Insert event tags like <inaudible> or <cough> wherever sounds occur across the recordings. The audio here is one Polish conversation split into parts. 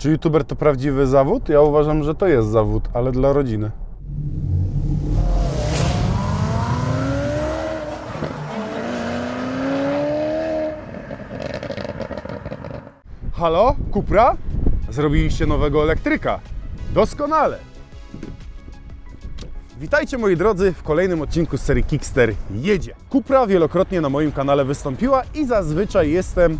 Czy youtuber to prawdziwy zawód? Ja uważam, że to jest zawód, ale dla rodziny. Halo, Kupra? Zrobiliście nowego elektryka. Doskonale. Witajcie moi drodzy w kolejnym odcinku z serii Kickster jedzie. Kupra wielokrotnie na moim kanale wystąpiła i zazwyczaj jestem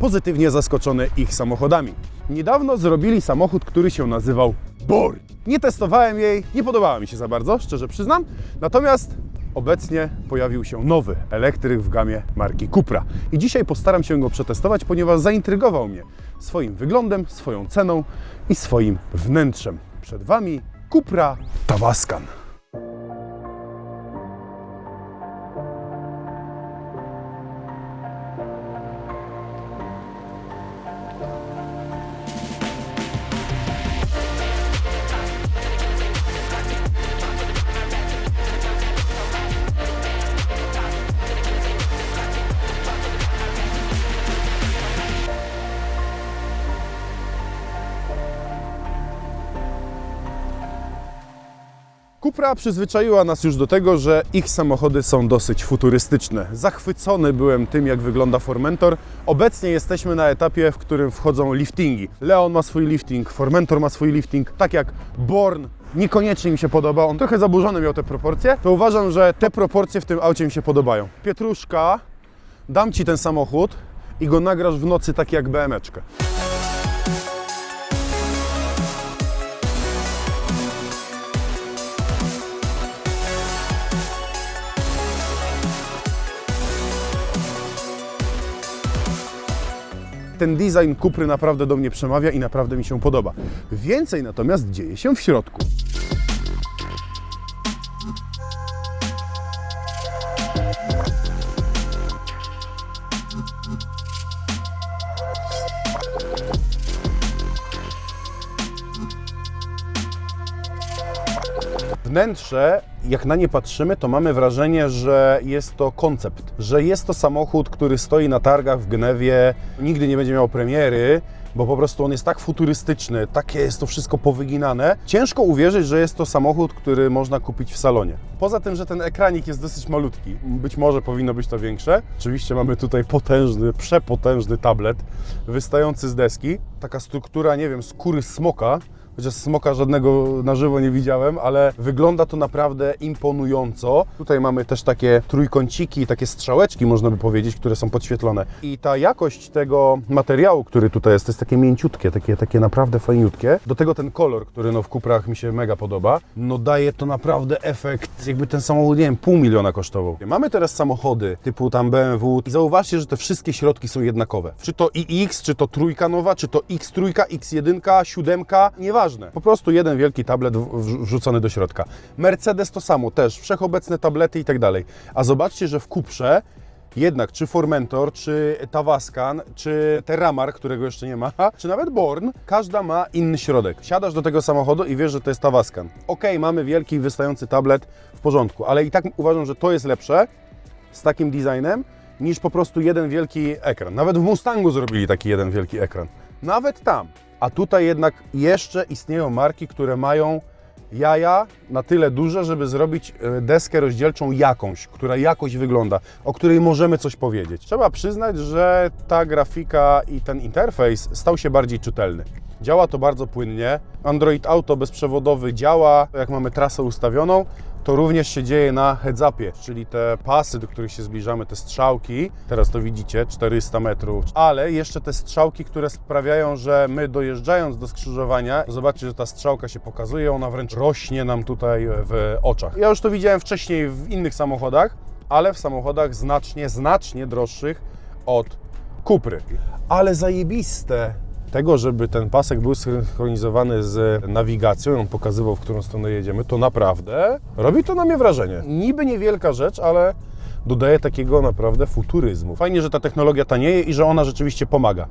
pozytywnie zaskoczony ich samochodami. Niedawno zrobili samochód, który się nazywał Bor. Nie testowałem jej, nie podobała mi się za bardzo, szczerze przyznam. Natomiast obecnie pojawił się nowy elektryk w gamie marki Cupra. I dzisiaj postaram się go przetestować, ponieważ zaintrygował mnie swoim wyglądem, swoją ceną i swoim wnętrzem. Przed Wami Cupra Tavascan. Cupra przyzwyczaiła nas już do tego, że ich samochody są dosyć futurystyczne. Zachwycony byłem tym, jak wygląda Formentor. Obecnie jesteśmy na etapie, w którym wchodzą liftingi. Leon ma swój lifting, Formentor ma swój lifting, tak jak Born niekoniecznie mi się podoba. On trochę zaburzone miał te proporcje. To uważam, że te proporcje w tym aucie mi się podobają. Pietruszka, dam Ci ten samochód i go nagrasz w nocy tak jak BMeczkę. Ten design Kupry naprawdę do mnie przemawia i naprawdę mi się podoba. Więcej natomiast dzieje się w środku. Wnętrze, jak na nie patrzymy, to mamy wrażenie, że jest to koncept, że jest to samochód, który stoi na targach w Gnewie, nigdy nie będzie miał premiery, bo po prostu on jest tak futurystyczny, takie jest to wszystko powyginane. Ciężko uwierzyć, że jest to samochód, który można kupić w salonie. Poza tym, że ten ekranik jest dosyć malutki, być może powinno być to większe. Oczywiście mamy tutaj potężny, przepotężny tablet wystający z deski. Taka struktura, nie wiem, skóry smoka, chociaż smoka żadnego na żywo nie widziałem, ale wygląda to naprawdę imponująco. Tutaj mamy też takie trójkąciki, takie strzałeczki, można by powiedzieć, które są podświetlone. I ta jakość tego materiału, który tutaj jest, to jest takie mięciutkie, takie, takie naprawdę fajniutkie. Do tego ten kolor, który no w Kuprach mi się mega podoba, no daje to naprawdę efekt, jakby ten samochód, nie wiem, pół miliona kosztował. Mamy teraz samochody typu tam BMW i zauważcie, że te wszystkie środki są jednakowe. Czy to iX, czy to trójka nowa, czy to X3, X1, 7, nieważne. Po prostu jeden wielki tablet wrzucony do środka. Mercedes to samo, też wszechobecne tablety i tak dalej. A zobaczcie, że w Cuprze jednak czy Formentor, czy Tavascan, czy Terramar, którego jeszcze nie ma, <laughs> czy nawet Born, każda ma inny środek. Siadasz do tego samochodu i wiesz, że to jest Tavascan. Ok, mamy wielki, wystający tablet, w porządku, ale i tak uważam, że to jest lepsze z takim designem, niż po prostu jeden wielki ekran. Nawet w Mustangu zrobili taki jeden wielki ekran. Nawet tam. A tutaj jednak jeszcze istnieją marki, które mają jaja na tyle duże, żeby zrobić e, deskę rozdzielczą jakąś, która jakoś wygląda, o której możemy coś powiedzieć. Trzeba przyznać, że ta grafika i ten interfejs stał się bardziej czytelny. Działa to bardzo płynnie. Android Auto bezprzewodowy działa, jak mamy trasę ustawioną. To również się dzieje na heads-upie, czyli te pasy, do których się zbliżamy, te strzałki, teraz to widzicie, 400 metrów, ale jeszcze te strzałki, które sprawiają, że my dojeżdżając do skrzyżowania, zobaczcie, że ta strzałka się pokazuje, ona wręcz rośnie nam tutaj w oczach. Ja już to widziałem wcześniej w innych samochodach, ale w samochodach znacznie, znacznie droższych od Kupry. Ale zajebiste tego, żeby ten pasek był synchronizowany z nawigacją, on pokazywał, w którą stronę jedziemy, to naprawdę robi to na mnie wrażenie. Niby niewielka rzecz, ale dodaje takiego naprawdę futuryzmu. Fajnie, że ta technologia tanieje i że ona rzeczywiście pomaga.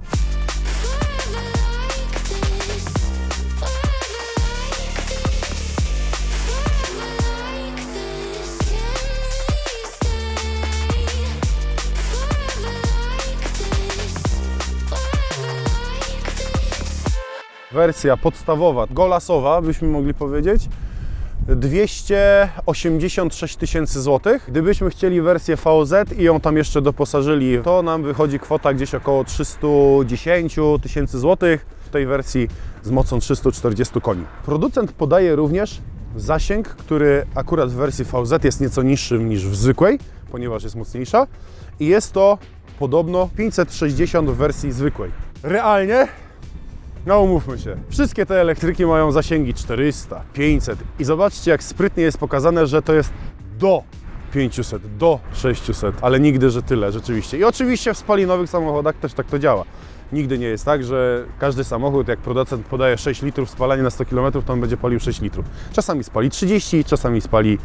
Wersja podstawowa, golasowa, byśmy mogli powiedzieć, 286 tysięcy złotych. Gdybyśmy chcieli wersję VZ i ją tam jeszcze doposażyli, to nam wychodzi kwota gdzieś około 310 tysięcy złotych w tej wersji z mocą 340 koni. Producent podaje również zasięg, który akurat w wersji VZ jest nieco niższy niż w zwykłej, ponieważ jest mocniejsza i jest to podobno 560 w wersji zwykłej. Realnie no umówmy się, wszystkie te elektryki mają zasięgi 400, 500 i zobaczcie jak sprytnie jest pokazane, że to jest do 500, do 600, ale nigdy, że tyle rzeczywiście. I oczywiście w spalinowych samochodach też tak to działa. Nigdy nie jest tak, że każdy samochód, jak producent podaje 6 litrów spalania na 100 km, to on będzie palił 6 litrów. Czasami spali 30, czasami spali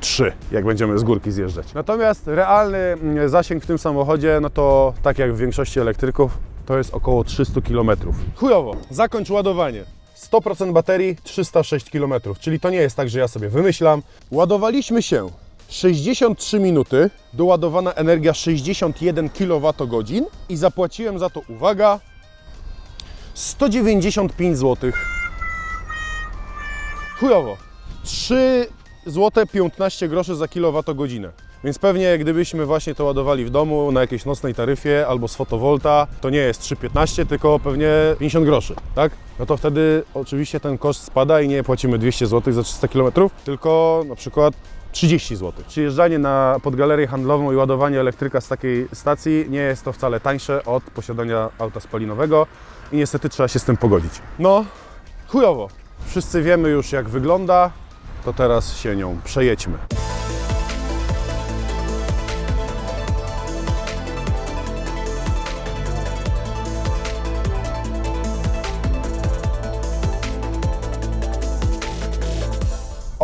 3, jak będziemy z górki zjeżdżać. Natomiast realny mm, zasięg w tym samochodzie, no to tak jak w większości elektryków, to jest około 300 km. Chujowo, zakończ ładowanie. 100% baterii, 306 km, czyli to nie jest tak, że ja sobie wymyślam. Ładowaliśmy się 63 minuty, doładowana energia 61 kWh i zapłaciłem za to, uwaga, 195 zł. Chujowo. 3 zł 15 groszy za kilowatogodzinę. Więc pewnie gdybyśmy właśnie to ładowali w domu na jakiejś nocnej taryfie albo z fotowolta, to nie jest 3,15, tylko pewnie 50 groszy, tak? No to wtedy oczywiście ten koszt spada i nie płacimy 200 zł za 300 km, tylko na przykład 30 zł. Przyjeżdżanie na podgalerię handlową i ładowanie elektryka z takiej stacji nie jest to wcale tańsze od posiadania auta spalinowego i niestety trzeba się z tym pogodzić. No, chujowo. Wszyscy wiemy już jak wygląda, to teraz się nią przejedźmy.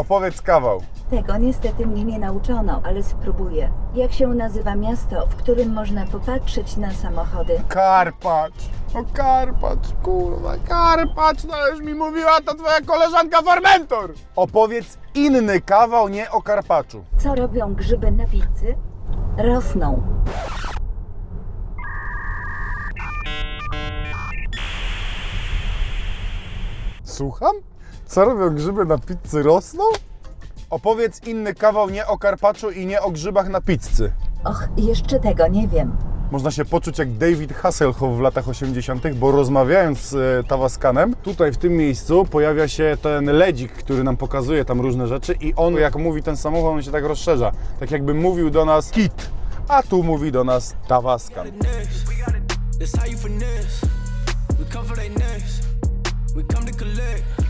Opowiedz kawał. Tego niestety mnie nie nauczono, ale spróbuję. Jak się nazywa miasto, w którym można popatrzeć na samochody? Karpacz. O Karpacz, kurwa, Karpacz, no już mi mówiła to twoja koleżanka Fermentor. Opowiedz inny kawał, nie o Karpaczu. Co robią grzyby na pizzy? Rosną. Słucham? Co robią grzyby na pizzy rosną? Opowiedz inny kawał nie o Karpaczu i nie o grzybach na pizzy. Och, jeszcze tego nie wiem. Można się poczuć jak David Hasselhoff w latach 80., bo rozmawiając z e, Tawaskanem, tutaj w tym miejscu pojawia się ten ledzik, który nam pokazuje tam różne rzeczy i on, jak mówi ten samochód, on się tak rozszerza. Tak jakby mówił do nas Kit, a tu mówi do nas Tawaskan. next. That's how you finesse. We come for they next. We come to collect.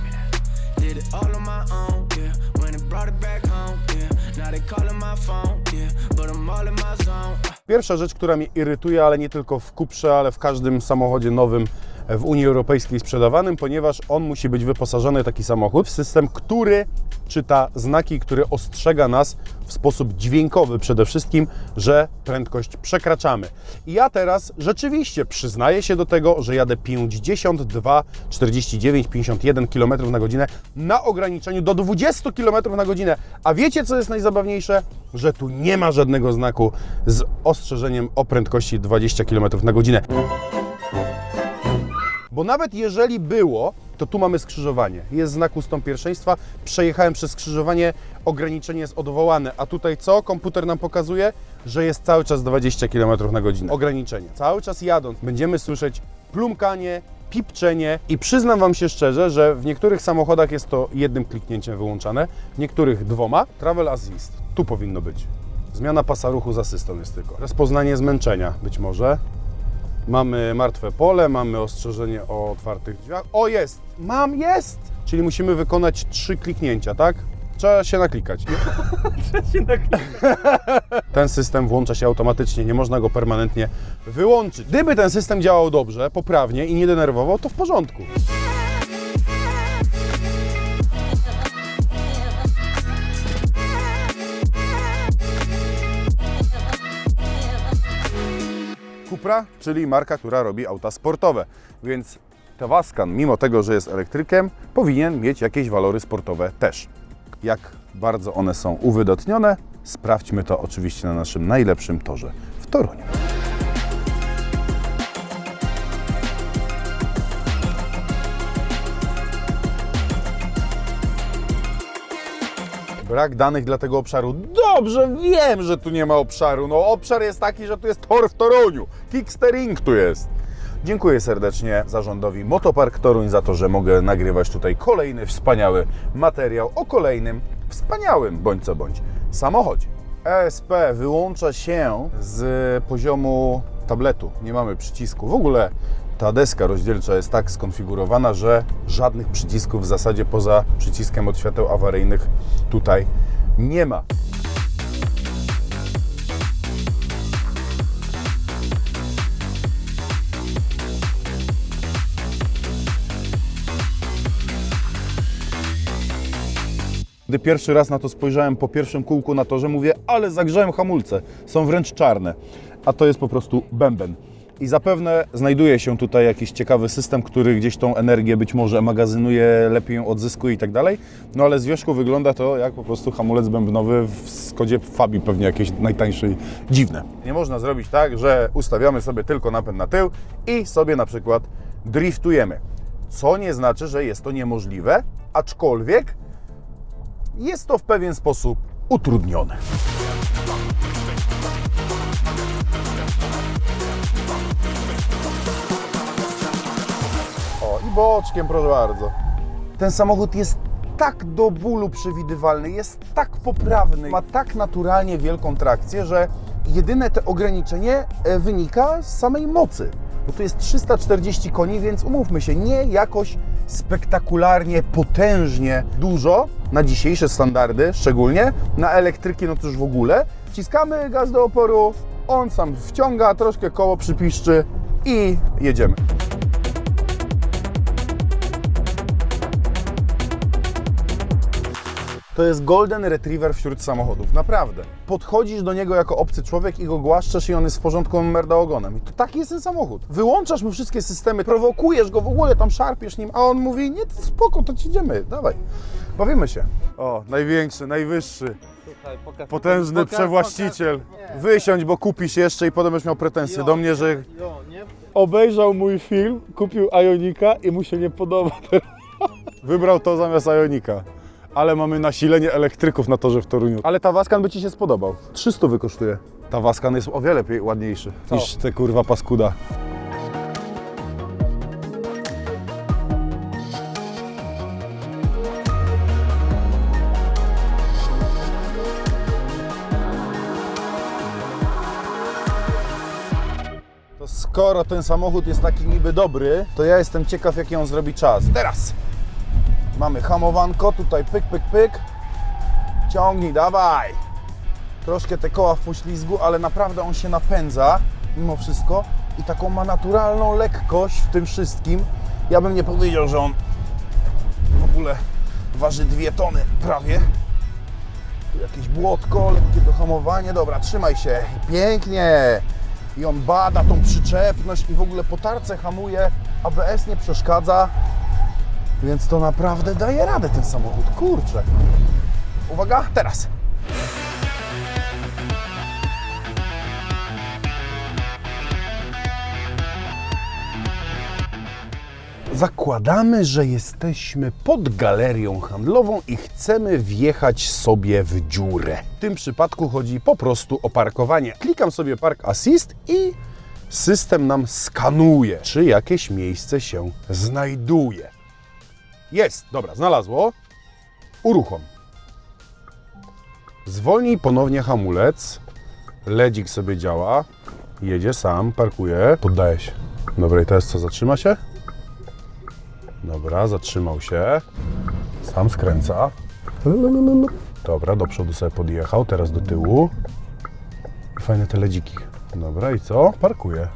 Did it all on my own, yeah. When it brought it back home, yeah. Now they calling my phone, yeah. But I'm all in my zone. Uh. Pierwsza rzecz, która mnie irytuje, ale nie tylko w Cuprze, ale w każdym samochodzie nowym w Unii Europejskiej sprzedawanym, ponieważ on musi być wyposażony taki samochód w system, który czyta znaki, który ostrzega nas w sposób dźwiękowy przede wszystkim, że prędkość przekraczamy. I ja teraz rzeczywiście przyznaję się do tego, że jadę 52, 49, 51 km na godzinę na ograniczeniu do 20 km na godzinę. A wiecie, co jest najzabawniejsze? Że tu nie ma żadnego znaku z ostrzeżeniem o prędkości 20 km na godzinę. Bo nawet jeżeli było, to tu mamy skrzyżowanie. Jest znak ustąp pierwszeństwa. Przejechałem przez skrzyżowanie, ograniczenie jest odwołane. A tutaj co? Komputer nam pokazuje, że jest cały czas 20 km na godzinę. Ograniczenie. Cały czas jadąc będziemy słyszeć plumkanie, pipczenie i przyznam Wam się szczerze, że w niektórych samochodach jest to jednym kliknięciem wyłączane, w niektórych dwoma. Travel Assist. Tu powinno być. Zmiana pasa ruchu z asystą jest tylko. Rozpoznanie zmęczenia być może. Mamy martwe pole, mamy ostrzeżenie o otwartych drzwiach. O, jest! Mam, jest! Czyli musimy wykonać trzy kliknięcia, tak? Trzeba się naklikać. <laughs> Trzeba się naklikać. <laughs> Ten system włącza się automatycznie, nie można go permanentnie wyłączyć. Gdyby ten system działał dobrze, poprawnie i nie denerwował, to w porządku. Cupra, czyli marka, która robi auta sportowe. Więc Tawascan, mimo tego, że jest elektrykiem, powinien mieć jakieś walory sportowe też. Jak bardzo one są uwydatnione, sprawdźmy to oczywiście na naszym najlepszym torze w Toruniu. Brak danych dla tego obszaru. Dobrze, wiem, że tu nie ma obszaru. No obszar jest taki, że tu jest tor w Toruniu. Kickstering tu jest. Dziękuję serdecznie zarządowi Motopark Toruń za to, że mogę nagrywać tutaj kolejny wspaniały materiał o kolejnym wspaniałym, bądź co bądź, samochodzie. ESP wyłącza się z poziomu tabletu. Nie mamy przycisku. W ogóle ta deska rozdzielcza jest tak skonfigurowana, że żadnych przycisków w zasadzie poza przyciskiem od świateł awaryjnych tutaj nie ma. Gdy pierwszy raz na to spojrzałem po pierwszym kółku na torze, mówię, ale zagrzałem hamulce, są wręcz czarne. A to jest po prostu bęben. I zapewne znajduje się tutaj jakiś ciekawy system, który gdzieś tą energię być może magazynuje, lepiej ją odzyskuje i tak dalej. No ale z wierzchu wygląda to jak po prostu hamulec bębnowy w Skodzie Fabii, pewnie jakieś najtańszej. Dziwne. Nie można zrobić tak, że ustawiamy sobie tylko napęd na tył i sobie na przykład driftujemy. Co nie znaczy, że jest to niemożliwe, aczkolwiek jest to w pewien sposób utrudnione. Boczkiem, proszę bardzo. Ten samochód jest tak do bólu przewidywalny, jest tak poprawny, ma tak naturalnie wielką trakcję, że jedyne te ograniczenie e, wynika z samej mocy. Bo tu jest 340 koni, więc umówmy się, nie jakoś spektakularnie, potężnie dużo na dzisiejsze standardy, szczególnie na elektryki, no to już w ogóle. Wciskamy gaz do oporu, on sam wciąga, troszkę koło przypiszczy i jedziemy. To jest golden retriever wśród samochodów, naprawdę. Podchodzisz do niego jako obcy człowiek i go głaszczesz i on jest w porządku, on merda ogonem. I to taki jest ten samochód. Wyłączasz mu wszystkie systemy, prowokujesz go w ogóle, tam szarpiesz nim, a on mówi, nie, to spoko, to ci idziemy, dawaj. Bawimy się. O, największy, najwyższy, Słuchaj, pokaż, potężny pokaż, przewłaściciel. Wysiądź, bo kupisz jeszcze i potem będziesz miał pretensje Jo, do mnie, że Jo, nie? obejrzał mój film, kupił Ionika i mu się nie podoba. wybrał to zamiast Ionika. Ale mamy nasilenie elektryków na torze w Toruniu. Ale ta Waskan by Ci się spodobał. 300 wykosztuje. Ta Waskan jest o wiele lepiej, ładniejszy niż te kurwa paskuda. To skoro ten samochód jest taki niby dobry, to ja jestem ciekaw jaki on zrobi czas. Teraz! Mamy hamowanko, tutaj pyk, pyk, pyk. Ciągnij, dawaj. Troszkę te koła w poślizgu, ale naprawdę on się napędza mimo wszystko i taką ma naturalną lekkość w tym wszystkim. Ja bym nie powiedział, że on w ogóle waży dwie tony prawie. Tu jakieś błotko, lekkie dohamowanie. Dobra, trzymaj się. Pięknie. I on bada tą przyczepność i w ogóle po tarce hamuje. ABS nie przeszkadza. Więc to naprawdę daje radę ten samochód, kurczę. Uwaga, teraz. Zakładamy, że jesteśmy pod galerią handlową i chcemy wjechać sobie w dziurę. W tym przypadku chodzi po prostu o parkowanie. Klikam sobie Park Assist i system nam skanuje, czy jakieś miejsce się znajduje. Jest, dobra, znalazło. Uruchom. Zwolnij ponownie hamulec. Ledzik sobie działa. Jedzie sam, parkuje. Poddaje się. Dobra, i teraz co, zatrzyma się? Dobra, zatrzymał się. Sam skręca. Dobra, do przodu sobie podjechał, teraz do tyłu. Fajne te ledziki. Dobra, i co? Parkuje.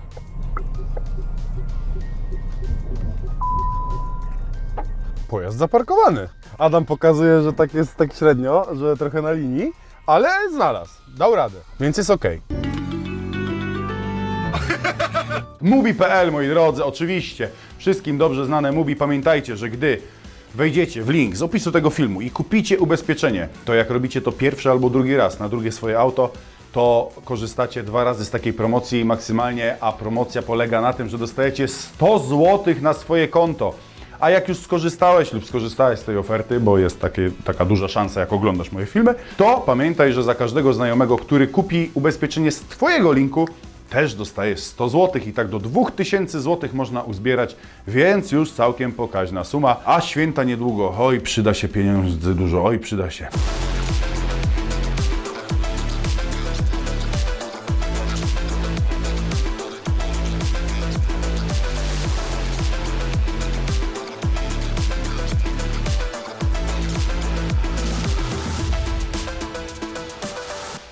Pojazd zaparkowany. Adam pokazuje, że tak jest tak średnio, że trochę na linii, ale znalazł. Dał radę, więc jest ok. <laughs> Mubi.pl, moi drodzy, oczywiście. Wszystkim dobrze znane Mubi. Pamiętajcie, że gdy wejdziecie w link z opisu tego filmu i kupicie ubezpieczenie, to jak robicie to pierwszy albo drugi raz na drugie swoje auto, to korzystacie dwa razy z takiej promocji maksymalnie, a promocja polega na tym, że dostajecie 100 zł na swoje konto. A jak już skorzystałeś lub skorzystałeś z tej oferty, bo jest takie, taka duża szansa, jak oglądasz moje filmy, to pamiętaj, że za każdego znajomego, który kupi ubezpieczenie z Twojego linku, też dostajesz 100 zł i tak do 2000 zł można uzbierać, więc już całkiem pokaźna suma, a święta niedługo, oj przyda się pieniędzy dużo, oj przyda się.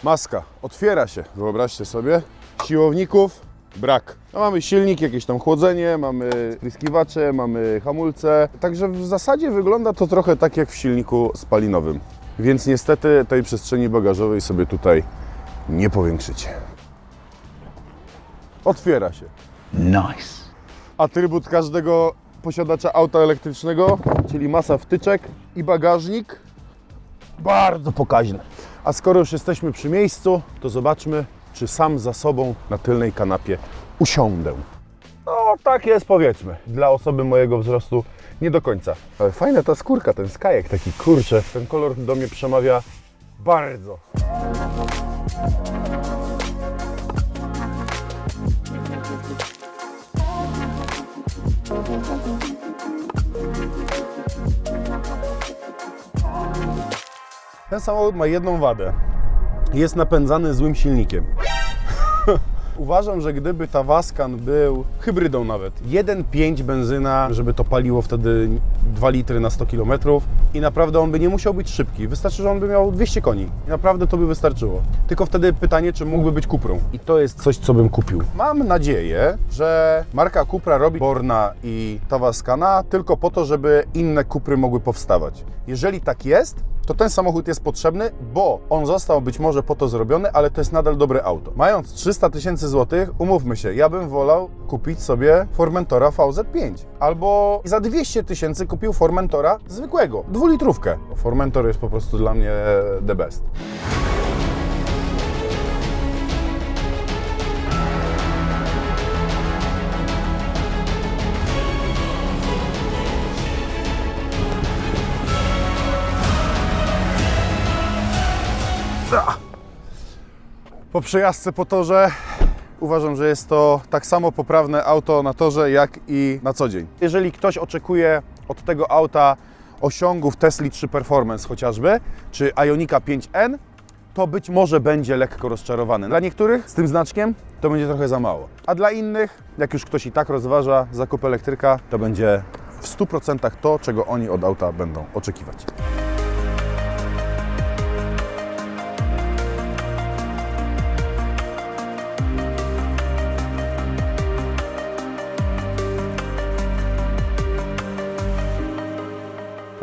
Maska otwiera się, wyobraźcie sobie. Siłowników brak. No, mamy silnik, jakieś tam chłodzenie, mamy spryskiwacze, mamy hamulce. Także w zasadzie wygląda to trochę tak jak w silniku spalinowym. Więc niestety tej przestrzeni bagażowej sobie tutaj nie powiększycie. Otwiera się. Nice. Atrybut każdego posiadacza auta elektrycznego, czyli masa wtyczek i bagażnik. Bardzo pokaźne. A skoro już jesteśmy przy miejscu, to zobaczmy, czy sam za sobą na tylnej kanapie usiądę. No, tak jest powiedzmy. Dla osoby mojego wzrostu nie do końca. Ale fajna ta skórka, ten skajek taki, kurczę, ten kolor do mnie przemawia bardzo. Ten samochód ma jedną wadę. Jest napędzany złym silnikiem. <laughs> Uważam, że gdyby ta był hybrydą nawet, 1.5 benzyna, żeby to paliło wtedy 2 litry na 100 km i naprawdę on by nie musiał być szybki. Wystarczy, że on by miał 200 koni. I naprawdę to by wystarczyło. Tylko wtedy pytanie, czy mógłby być Cuprą. I to jest coś, co bym kupił. Mam nadzieję, że marka Cupra robi Borna i ta Waskana tylko po to, żeby inne Cupry mogły powstawać. Jeżeli tak jest, to ten samochód jest potrzebny, bo on został być może po to zrobiony, ale to jest nadal dobre auto. Mając 300 tysięcy złotych, umówmy się, ja bym wolał kupić sobie Formentora VZ5 albo za 200 tysięcy kupił Formentora zwykłego, dwulitrówkę. Formentor jest po prostu dla mnie the best. Po przejażdżce po torze uważam, że jest to tak samo poprawne auto na torze, jak i na co dzień. Jeżeli ktoś oczekuje od tego auta osiągów Tesla 3 Performance chociażby, czy Ionika 5N, to być może będzie lekko rozczarowany. Dla niektórych z tym znaczkiem to będzie trochę za mało. A dla innych, jak już ktoś i tak rozważa zakup elektryka, to będzie w 100% to, czego oni od auta będą oczekiwać.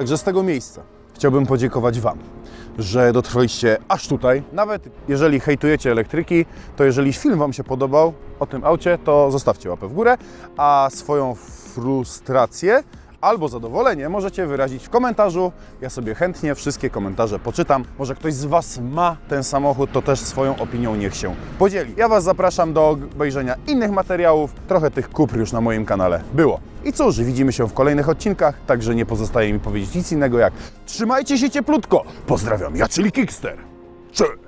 Także z tego miejsca chciałbym podziękować Wam, że dotrwaliście aż tutaj. Nawet jeżeli hejtujecie elektryki, to jeżeli film Wam się podobał o tym aucie, to zostawcie łapę w górę, a swoją frustrację albo zadowolenie możecie wyrazić w komentarzu. Ja sobie chętnie wszystkie komentarze poczytam. Może ktoś z Was ma ten samochód, to też swoją opinią niech się podzieli. Ja Was zapraszam do obejrzenia innych materiałów. Trochę tych kupr już na moim kanale było. I cóż, widzimy się w kolejnych odcinkach, także nie pozostaje mi powiedzieć nic innego jak trzymajcie się cieplutko. Pozdrawiam, ja czyli Kickster. Cześć!